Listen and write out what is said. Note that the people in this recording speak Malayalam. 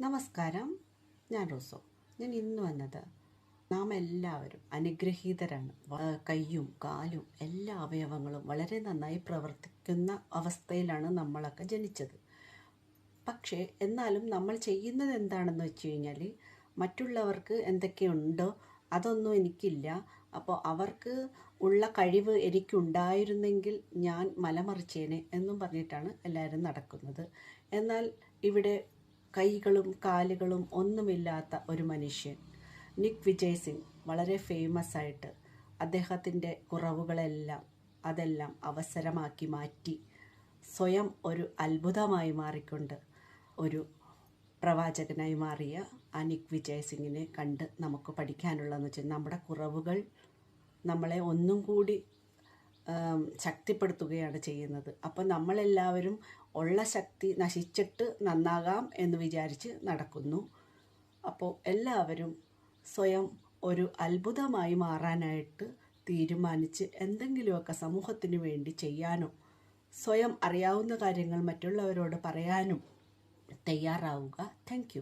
നമസ്കാരം. ഞാൻ റോസോ. ഞാൻ ഇന്ന് വന്നത് നാം എല്ലാവരും അനുഗ്രഹീതരാണ് കൈയും കാലും എല്ലാ അവയവങ്ങളും വളരെ നന്നായി പ്രവർത്തിക്കുന്ന അവസ്ഥയിലാണ് നമ്മളൊക്കെ ജനിച്ചത്. പക്ഷേ എന്നാലും നമ്മൾ ചെയ്യുന്നത് എന്താണെന്ന് വെച്ച് കഴിഞ്ഞാൽ മറ്റുള്ളവർക്ക് എന്തൊക്കെയുണ്ടോ അതൊന്നും എനിക്കില്ല. അപ്പോൾ അവർക്ക് ഉള്ള കഴിവ് എനിക്കുണ്ടായിരുന്നെങ്കിൽ ഞാൻ മലമറിച്ചേനെ എന്നും പറഞ്ഞിട്ടാണ് എല്ലാവരും നടക്കുന്നത്. എന്നാൽ ഇവിടെ കൈകളും കാലുകളും ഒന്നുമില്ലാത്ത ഒരു മനുഷ്യൻ. നിക് വിജയ് സിംഗ് വളരെ ഫേമസ് ആയിട്ട് അദ്ദേഹത്തിന്റെ കുറവുകളെല്ലാം അതെല്ലാം അവസരമാക്കി മാറ്റി സ്വയം ഒരു അത്ഭുതമായി മാറിക്കൊണ്ട് ഒരു പ്രവാചകനായി മാറിയ അനിക് വിജയ് സിംഗിനെ കണ്ട് നമുക്ക് പഠിക്കാനുള്ളതെന്ന് വെച്ചാൽ നമ്മുടെ കുറവുകൾ നമ്മളെ ഒന്നും കൂടി ശക്തിപ്പെടുത്തുകയാണ് ചെയ്യുന്നത്. അപ്പം നമ്മളെല്ലാവരും ഉള്ള ശക്തി നശിച്ചിട്ട് നന്നാകാം എന്ന് വിചാരിച്ച് നടക്കുന്നു. അപ്പോൾ എല്ലാവരും സ്വയം ഒരു അത്ഭുതമായി മാറാനായിട്ട് തീരുമാനിച്ച് എന്തെങ്കിലുമൊക്കെ സമൂഹത്തിന് വേണ്ടി ചെയ്യാനോ സ്വയം അറിയാവുന്ന കാര്യങ്ങൾ മറ്റുള്ളവരോട് പറയാനും തയ്യാറാവുക. താങ്ക്